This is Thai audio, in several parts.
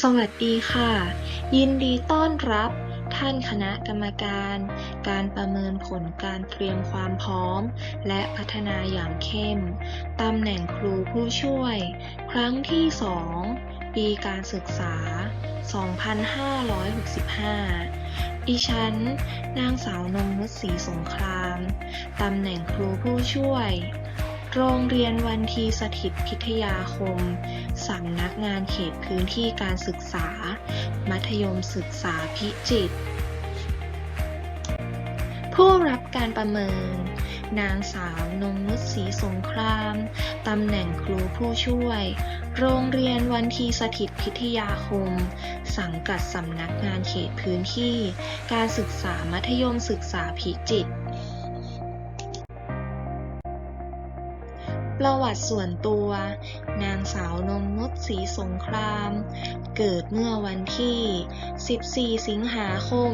สวัสดีค่ะ ยินดีต้อนรับท่านคณะกรรมการ การประเมินผลการเตรียมความพร้อม และพัฒนาอย่างเข้ม ตำแหน่งครูผู้ช่วย ครั้งที่ 2 ปีการศึกษา 2565 ดิฉัน นางสาวนงนุชศรีสงคราม ตำแหน่งครูผู้ช่วย โรงเรียนวันทีสถิตพิทยาคม สำนักงานเขตพื้นที่การศึกษา มัธยมศึกษาพิจิตร ผู้รับการประเมิน นางสาวนงนุชศรีสงคราม ตำแหน่งครูผู้ช่วย โรงเรียนวันทีสถิตพิทยาคม สังกัดสำนักงานเขตพื้นที่ การศึกษามัธยมศึกษาพิจิตร ประวัติส่วนตัว นางสาวนงนุชศรีสงคราม เกิดเมื่อวันที่ 14 สิงหาคม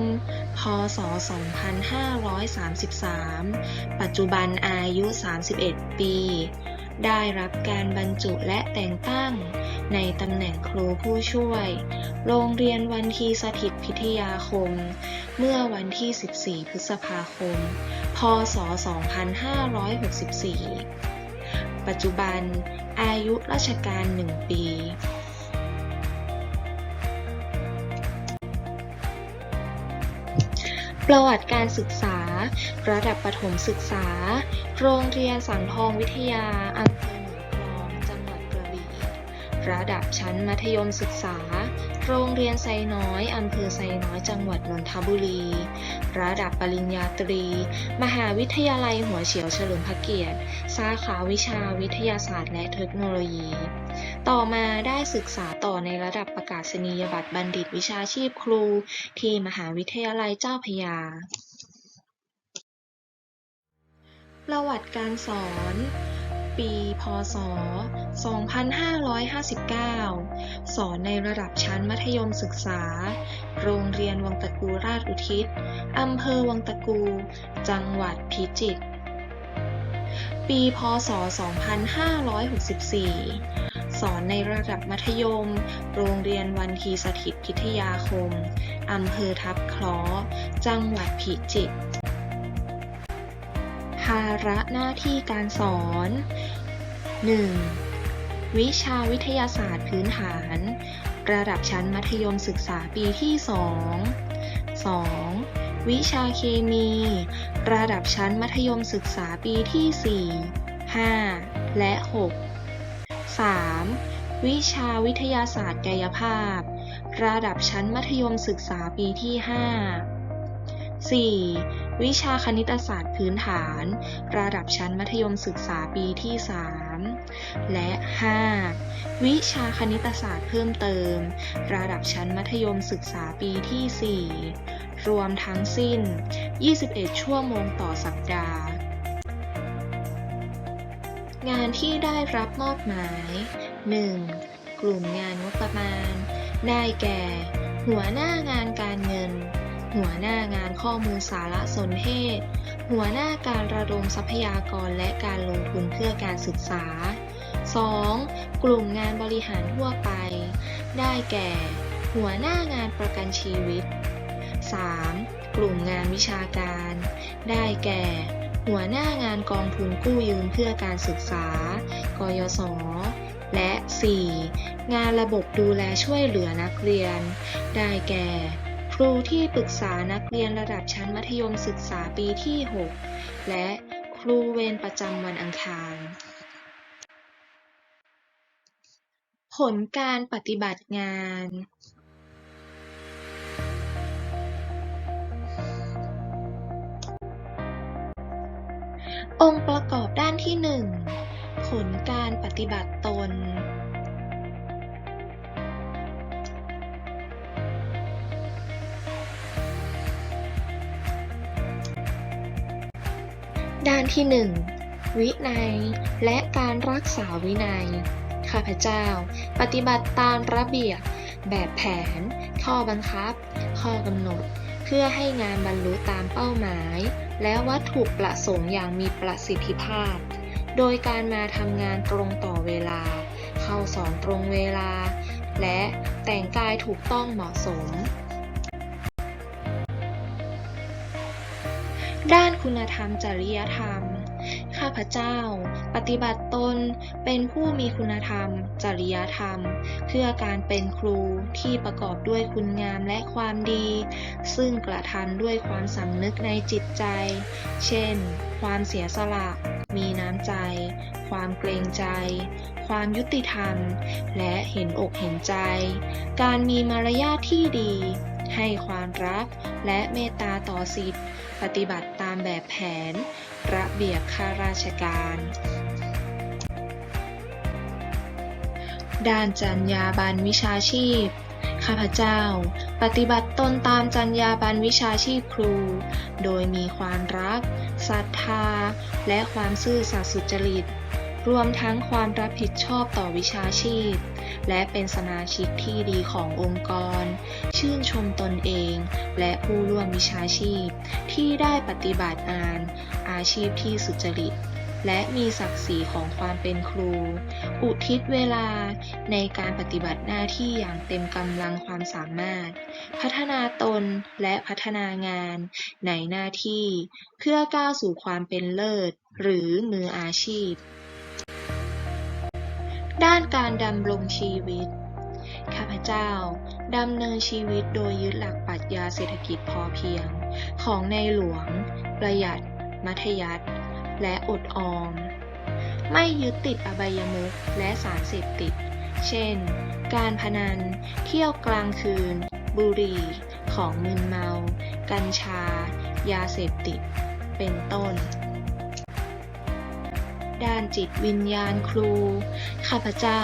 พศ 2533 ปัจจุบันอายุ 31 ปี ได้รับการบรรจุและแต่งตั้ง ในตำแหน่งครูผู้ช่วย โรงเรียนวันทีสถิตพิทยาคม เมื่อวันที่ 14 พฤษภาคม พศ 2564 ปัจจุบัน อายุราชการ 1 ปี ประวัติการศึกษา ระดับประถมศึกษา โรงเรียนสังทองวิทยาอำเภอหนือคลองจังหวัดกระบี่ระดับชั้นมัธยมศึกษา โรงเรียนไซน้อยอำเภอไซน้อยจังหวัดนนทบุรี ระดับปริญญาตรี มหาวิทยาลัยหัวเฉียวเฉลิมพระเกียรติ สาขาวิชาวิทยาศาสตร์และเทคโนโลยี ต่อมาได้ศึกษาต่อในระดับประกาศนียบัตรบัณฑิตวิชาชีพครู ที่มหาวิทยาลัยเจ้าพยา ประวัติการสอน ปี พศ 2559 สอนในระดับชั้นมัธยมศึกษา โรงเรียนวังตะกูราชอุทิศ อำเภอวังตะกู จังหวัดพิจิตร ปี พศ 2564 สอนในระดับมัธยม โรงเรียนวันทีสถิตพิทยาคม อำเภอทับคราะห์จังหวัดพิจิตราระหน้าที่การสอน 1. วิชาวิทยาศาสตร์พื้นฐาน ระดับชั้นมัธยมศึกษาปีที่ 2 2. วิชาเคมี ระดับชั้นมัธยมศึกษาปีที่ 4 5 และ 6 3. วิชาวิทยาศาสตร์กายภาพ ระดับชั้นมัธยมศึกษาปีที่ 5 4. วิชาคณิตศาสตร์พื้นฐาน ระดับชั้นมัธยมศึกษาปีที่ 3 และ 5. วิชาคณิตศาสตร์เพิ่มเติม ระดับชั้นมัธยมศึกษาปีที่ 4 รวมทั้งสิ้น 21 ชั่วโมงต่อสัปดาห์งานที่ได้รับมอบหมาย 1. กลุ่มงานงบประมาณ ได้แก่ หัวหน้างานการเงิน หัวหน้างานข้อมูลสารสนเทศ หัวหน้าการระดมทรัพยากรและการลงทุนเพื่อการศึกษา 2. กลุ่มงานบริหารทั่วไป ได้แก่ หัวหน้างานประกันชีวิต 3. กลุ่มงานวิชาการ ได้แก่ หัวหน้างานกองทุนกู้ยืมเพื่อการศึกษา กยศ และ 4. งานระบบดูแลช่วยเหลือนักเรียน ได้แก่ ครูที่ปรึกษานักเรียนระดับชั้นมัธยมศึกษาปีที่ 6 และครูเวรประจำวันอังคาร ผลการปฏิบัติงาน องค์ประกอบด้านที่ 1 ผลการปฏิบัติตน ด้านที่ 1 วินัย และการรักษาวินัย ข้าพเจ้า ปฏิบัติตามระเบียบ แบบแผน ข้อบังคับ ข้อกำหนด เพื่อให้งานบรรลุตามเป้าหมาย และวัตถุประสงค์อย่างมีประสิทธิภาพ โดยการมาทำงานตรงต่อเวลา เข้าสอนตรงเวลา และแต่งกายถูกต้องเหมาะสม ด้านคุณธรรมจริยธรรม ข้าพเจ้า ปฏิบัติตนเป็นผู้มีคุณธรรม จริยธรรม เพื่อการเป็นครูที่ประกอบด้วยคุณงามและความดี ซึ่งกระทำด้วยความสำนึกในจิตใจ เช่น ความเสียสละ มีน้ำใจ ความเกรงใจ ความยุติธรรม และเห็นอกเห็นใจ การมีมารยาทที่ดี ให้ความรักและเมตตาต่อสิทธิปฏิบัติตามแบบแผน ระเบียบข้าราชการ ด้านจรรยาบรรณวิชาชีพ ข้าพเจ้า ปฏิบัติตนตามจรรยาบรรณวิชาชีพครู โดยมีความรักศรัทธา และความซื่อสัตย์สุจริต รวมทั้งความรับผิดชอบต่อวิชาชีพ และเป็นสมาชิกที่ดีขององค์กร ชื่นชมตนเอง และผู้ร่วมวิชาชีพ ที่ได้ปฏิบัติงาน อาชีพที่สุจริต และมีศักดิ์ศรีของความเป็นครู อุทิศเวลาในการปฏิบัติหน้าที่อย่างเต็มกำลังความสามารถ พัฒนาตนและพัฒนางานในหน้าที่ เพื่อก้าวสู่ความเป็นเลิศ หรือมืออาชีพ ด้านการดำรงชีวิต ข้าพเจ้าดำเนินชีวิตโดยยึดหลักปรัชญาเศรษฐกิจพอเพียง ของในหลวง ประหยัด มัธยัติและอดออม ไม่ยึดติดอบายมุขและสารเสพติด เช่น การพนัน เที่ยวกลางคืน บุหรี่ ของมึนเมา กัญชา ยาเสพติด เป็นต้น ด้านจิตวิญญาณครู ข้าพเจ้า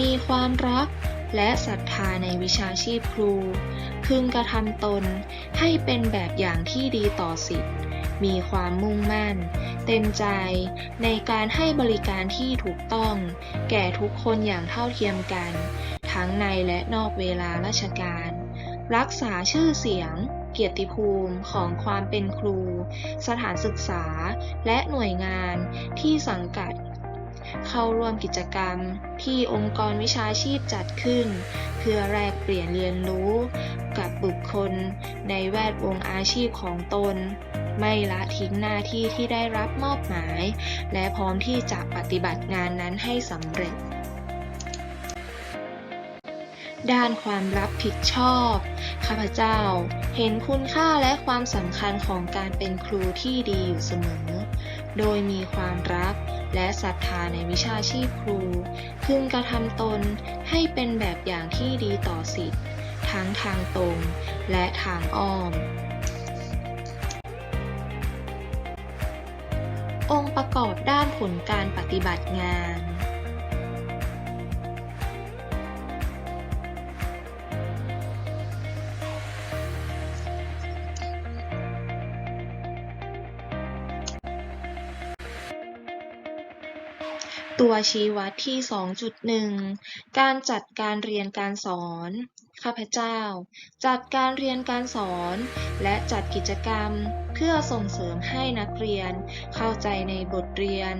มีความรักและศรัทธาในวิชาชีพครู พึงกระทำตนให้เป็นแบบอย่างที่ดีต่อสิทธิ์ มีความมุ่งมั่น เต็มใจในการให้บริการที่ถูกต้อง แก่ทุกคนอย่างเท่าเทียมกัน ทั้งในและนอกเวลาราชการ รักษาชื่อเสียง เกียรติภูมิของความเป็นครู สถานศึกษา และหน่วยงานที่สังกัด เข้าร่วมกิจกรรมที่องค์กรวิชาชีพจัดขึ้น เพื่อแลกเปลี่ยนเรียนรู้กับบุคคลในแวดวงอาชีพของตน ไม่ละทิ้งหน้าที่ที่ได้รับมอบหมาย และพร้อมที่จะปฏิบัติงานนั้นให้สำเร็จ ด้านความรับผิดชอบ ข้าพเจ้าเห็นคุณค่าและความสำคัญของการเป็นครูที่ดีอยู่เสมอ โดยมีความรักและศรัทธาในวิชาชีพครู พึงกระทำตนให้เป็นแบบอย่างที่ดีต่อสิทธิ์ ทั้งทางตรงและทางอ้อม องค์ประกอบด้านผลการปฏิบัติงาน ตัวชี้วัดที่ 2.1 การจัดการเรียนการสอน ข้าพเจ้า จัดการเรียนการสอน และจัดกิจกรรม เพื่อส่งเสริมให้นักเรียน เข้าใจในบทเรียน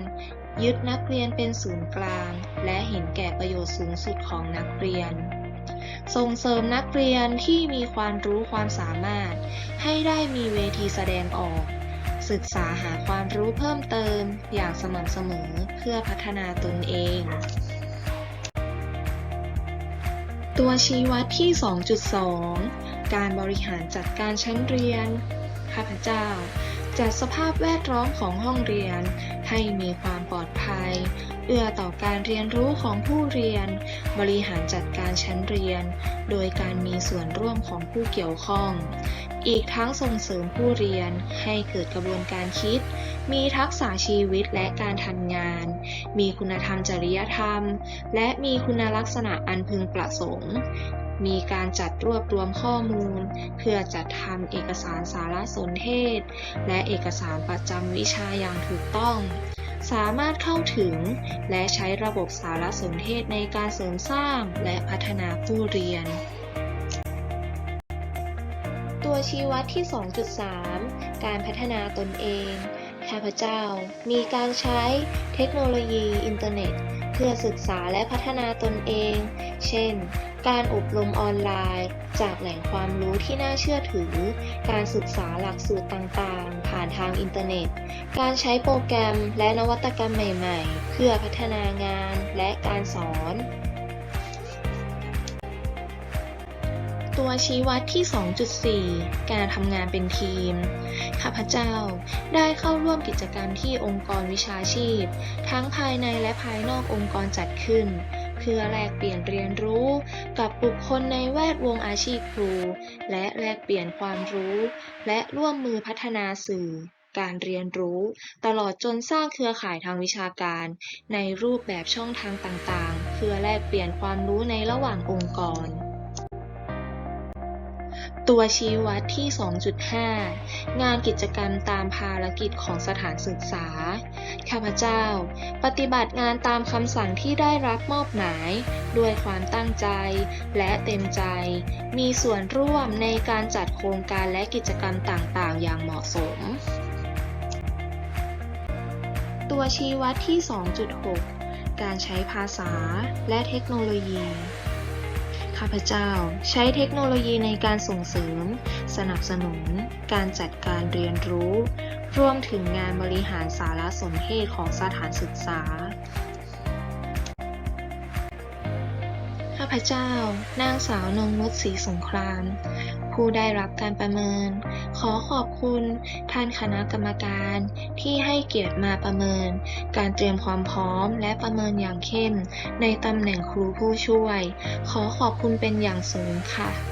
ยึดนักเรียนเป็นศูนย์กลาง และเห็นแก่ประโยชน์สูงสุดของนักเรียนส่งเสริมนักเรียนที่มีความรู้ความสามารถ ให้ได้มีเวทีแสดงออก ศึกษาหาความรู้เพิ่มเติมอย่างสม่ำเสมอเพื่อพัฒนาตนเอง ตัวชี้วัดที่ 2.2 การบริหารจัดการชั้นเรียน ข้าพเจ้า จัดสภาพแวดล้อมของห้องเรียน ให้มีความปลอดภัย เอื้อต่อการเรียนรู้ของผู้เรียน บริหารจัดการชั้นเรียน โดยการมีส่วนร่วมของผู้เกี่ยวข้อง อีกทั้งส่งเสริมผู้เรียนให้เกิดกระบวนการคิด มีทักษะชีวิตและการทำงาน มีคุณธรรมจริยธรรม และมีคุณลักษณะอันพึงประสงค์ มีการจัดรวบรวมข้อมูล เพื่อจัดทำเอกสารสารสนเทศ และเอกสารประจำวิชาอย่างถูกต้องสามารถเข้าถึงและใช้ระบบสารสนเทศในการเสริมสร้างและพัฒนาผู้เรียน ตัวชี้วัดที่ 2.3 การพัฒนาตนเอง ข้าพเจ้ามีการใช้เทคโนโลยีอินเทอร์เน็ต เพื่อศึกษาและพัฒนาตนเอง เช่น การอบรมออนไลน์ จากแหล่งความรู้ที่น่าเชื่อถือ การศึกษาหลักสูตรต่างๆ ผ่านทางอินเทอร์เน็ต การใช้โปรแกรมและนวัตกรรมใหม่ ๆ เพื่อพัฒนางานและการสอน ตัวชี้วัดที่ 2.4 การทำงานเป็นทีม ข้าพเจ้าได้เข้าร่วมกิจกรรมที่องค์กรวิชาชีพ ทั้งภายในและภายนอกองค์กรจัดขึ้น เพื่อแลกเปลี่ยนเรียนรู้กับบุคคลในแวดวงอาชีพครู และแลกเปลี่ยนความรู้ และร่วมมือพัฒนาสื่อการเรียนรู้ ตลอดจนสร้างเครือข่ายทางวิชาการ ในรูปแบบช่องทางต่างๆ เพื่อแลกเปลี่ยนความรู้ในระหว่างองค์กร ตัวชี้วัดที่ 2.5 งานกิจกรรมตามภารกิจของสถานศึกษา ข้าพเจ้า ปฏิบัติงานตามคำสั่งที่ได้รับมอบหมาย ด้วยความตั้งใจและเต็มใจ มีส่วนร่วมในการจัดโครงการและกิจกรรมต่างๆ อย่างเหมาะสม ตัวชี้วัดที่ 2.6 การใช้ภาษาและเทคโนโลยี ข้าพเจ้า ใช้เทคโนโลยีในการส่งเสริม สนับสนุน การจัดการเรียนรู้ รวมถึงงานบริหารสารสนเทศของสถานศึกษา ข้าพเจ้า นางสาวนงนุชศรีสงคราม ผู้ได้รับการประเมิน ขอขอบคุณท่านคณะกรรมการที่ให้เกียรติมาประเมิน การเตรียมความพร้อมและประเมินอย่างเข้มในตำแหน่งครูผู้ช่วย ขอขอบคุณเป็นอย่างสูงค่ะ